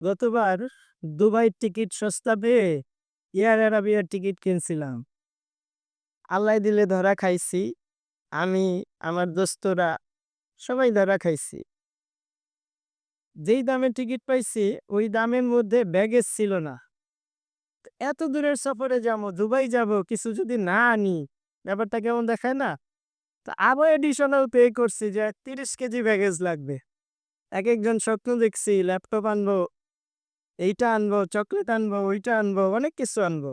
গতবার দুবাইয়ের টিকিট সস্তা পেয়ে এয়ার অ্যারাবিয়ার টিকিট কিনছিলাম। আল্লাহ দিলে ধরা খাইছি, আমি, আমার দোস্তরা সবাই ধরা খাইছি। যেই দামে টিকিট পাইছি, ওই দামের মধ্যে ব্যাগেজ ছিল না। এত দূরের সফরে যাব, দুবাই যাব, কিছু যদি না আনি, ব্যাপারটা কেমন দেখায় না? তো আবার এডিশনাল পে করছি যে তিরিশ কেজি ব্যাগেজ লাগবে। এক একজন স্বপ্ন দেখছি ল্যাপটপ আনব এইটা আনব, চকলেট আনব, ওইটা আনব, অনেক কিছু আনব।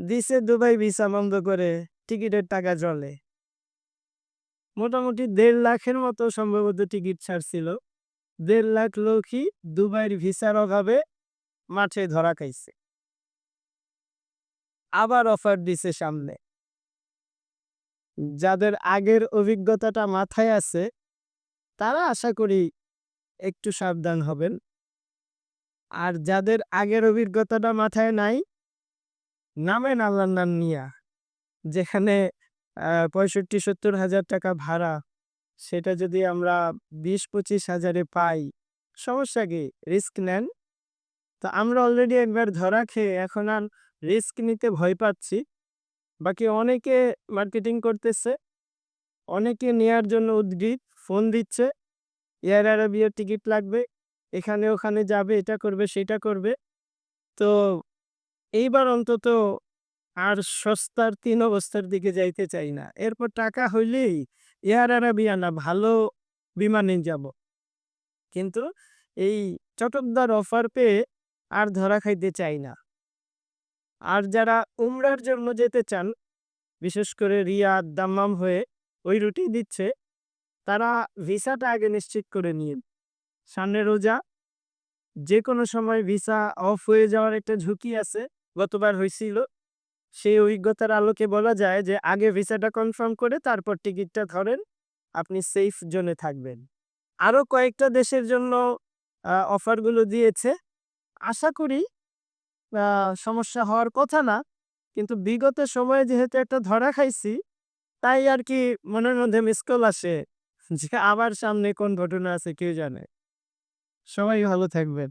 দিছে দুবাই ভিসা বন্ধ করে, টিকিটের টাকা জলে। মোটামুটি দেড় লাখের মতো সম্ভবত টিকিট ছাড়ছিল। দেড় লাখ লোকই দুবাইয়ের ভিসার অভাবে মাঠে ধরা খাইছে। আবার অফার দিছে সামনে। যাদের আগের অভিজ্ঞতাটা মাথায় আছে, তারা আশা করি একটু সাবধান হবেন। আর যাদের আগের অভিজ্ঞতাটা মাথায় নাই, নামেন আল্লাহর নাম নিয়া। যেখানে পঁয়ষট্টি, সত্তর হাজার টাকা ভাড়া, সেটা যদি আমরা বিশ, পঁচিশ হাজারে পাই, সমস্যা কি? রিস্ক নেন। তো আমরা অলরেডি একবার ধরা খেয়ে এখন আর রিস্ক নিতে ভয় পাচ্ছি। বাকি অনেকে মার্কেটিং করতেছে, অনেকে নেয়ার জন্য উদ্গ্রীব, ফোন দিচ্ছে, এয়ার অ্যারাবিয়ার টিকিট লাগবে এখানে ওখানে যাবে, এটা করবে, সেটা করবে। তো এইবার অন্তত আর সস্তার তিন অবস্থার দিকে যাইতে চাই না। এরপর টাকা হইলেই এয়ার অ্যারাবিয়া না, ভালো বিমানে যাব। কিন্তু এই চটকদার অফার পেয়ে আর ধরা খাইতে চাই না। আর যারা উমরার জন্য যেতে চান, বিশেষ করে রিয়াদ, দাম্মাম হয়ে ওই রুটি দিচ্ছে, তারা ভিসাটা আগে নিশ্চিত করে নিন সামনে রোজা। যে কোনো সময় ভিসা অফ হয়ে যাওয়ার একটা ঝুঁকি আছে, গতবার হয়েছিল সেই অভিজ্ঞতার আলোকে বলা যায় যে, আগে ভিসাটা কনফার্ম করে তারপর টিকিটটা ধরেন, আপনি সেফ জোনে থাকবেন। আরও কয়েকটা দেশের জন্য অফারগুলো দিয়েছে। আশা করি সমস্যা হওয়ার কথা না, কিন্তু বিগত সময়ে যেহেতু একটা ধরা খাইছি, তাই আর কি মনের মধ্যে মিসকল আসে যে, আবার সামনে কোন ঘটনা আছে, কেউ জানে। সবাই ভালো থাকবেন।